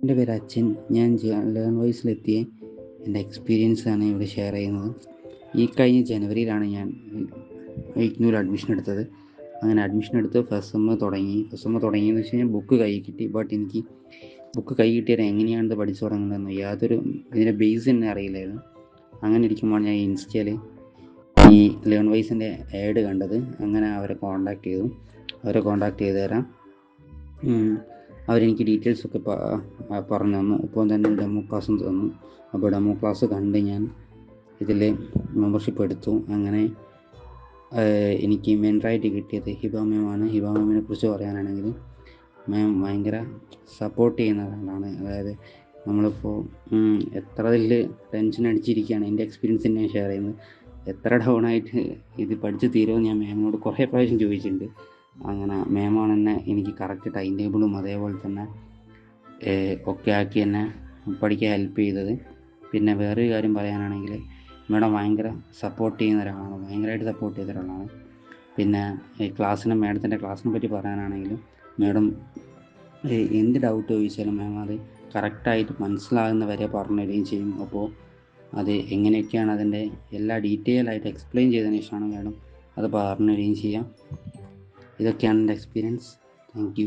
എന്റെ പേര് അച്ഛൻ. ഞാൻ ലേൺ വോയിസിലെത്തിയ എന്റെ എക്സ്പീരിയൻസ് ആണ് ഇവിടെ ഷെയർ ചെയ്യുന്നത്. ഈ കഴിഞ്ഞ ജനുവരിയിലാണ് ഞാൻ ഇഗ്നൂർ അഡ്മിഷൻ എടുത്തത്. അങ്ങനെ അഡ്മിഷൻ എടുത്ത് ഫസ്റ്റ് സെമ്മ് തുടങ്ങി. ഫസ്റ്റ് സെമ്മ് തുടങ്ങിയെന്ന് വെച്ച് കഴിഞ്ഞാൽ ബുക്ക് കൈ കിട്ടി. ബട്ട് എനിക്ക് ബുക്ക് കൈ കിട്ടിയത് എങ്ങനെയാണിത് പഠിച്ചു തുടങ്ങുന്നതെന്ന് യാതൊരു ഇതിന്റെ ബേസ് തന്നെ അറിയില്ലായിരുന്നു. അങ്ങനെ ഇരിക്കുമ്പോൾ ഞാൻ ഇൻസ്റ്റയിൽ ഈ ലേൺ വൈസിന്റെ ആഡ് കണ്ടത്. അങ്ങനെ അവരെ കോണ്ടാക്ട് ചെയ്തു. അവരെ കോണ്ടാക്ട് ചെയ്ത് തരാം. അവരെനിക്ക് ഡീറ്റെയിൽസ് ഒക്കെ പറഞ്ഞു തന്നു. ഇപ്പോൾ തന്നെ ഡെമോ ക്ലാസ്സും തന്നു. അപ്പോൾ ഡെമോ ക്ലാസ് കണ്ട് ഞാൻ ഇതിൽ മെമ്പർഷിപ്പ് എടുത്തു. അങ്ങനെ എനിക്ക് മെന്ററായിട്ട് കിട്ടിയത് ഹിബ മാമാണ് ഹിബ മാമിനെ കുറിച്ച് പറയാനാണെങ്കിൽ മാം ഭയങ്കര സപ്പോർട്ട് ചെയ്യുന്ന ഒരാളാണ്. അതായത് നമ്മളിപ്പോൾ എത്ര ഇതിൽ ടെൻഷൻ അടിച്ചിരിക്കുകയാണ്. എന്റെ എക്സ്പീരിയൻസ് ഞാൻ ഷെയർ ചെയ്യുന്നത്. എത്ര ഡൗൺ ആയിട്ട് ഇത് പഠിച്ച് തീരുമെന്ന് ഞാൻ മാമിനോട് കുറേ പ്രാവശ്യം ചോദിച്ചിട്ടുണ്ട്. അങ്ങനെ മേമാണ് എന്നെ എനിക്ക് കറക്റ്റ് ടൈം ടേബിളും അതേപോലെ തന്നെ ഒക്കെ ആക്കി എന്നെ പഠിക്കാൻ ഹെൽപ്പ് ചെയ്തത്. പിന്നെ വേറൊരു കാര്യം പറയാനാണെങ്കിൽ മേഡം ഭയങ്കര സപ്പോർട്ട് ചെയ്യുന്ന ഒരാളാണ് ഭയങ്കരമായിട്ട് സപ്പോർട്ട് ചെയ്ത ഒരാളാണ്. പിന്നെ ഈ ക്ലാസ്സിനെ മേഡത്തിന്റെ ക്ലാസ്സിനെ പറ്റി പറയാനാണെങ്കിലും മേഡം എന്ത് ഡൗട്ട് ചോദിച്ചാലും മാം അത് കറക്റ്റായിട്ട് മനസ്സിലാകുന്ന വരെ പറഞ്ഞു തരികയും ചെയ്യും. അപ്പോൾ അത് എങ്ങനെയൊക്കെയാണ് അതിന്റെ എല്ലാ ഡീറ്റെയിൽ ആയിട്ട് എക്സ്പ്ലെയിൻ ചെയ്തതിന് ശേഷമാണ് മാഡം അത് പറഞ്ഞു തരികയും ചെയ്യാം. ഇതൊക്കെയാണ് എന്റെ എക്സ്പീരിയൻസ് താങ്ക് യു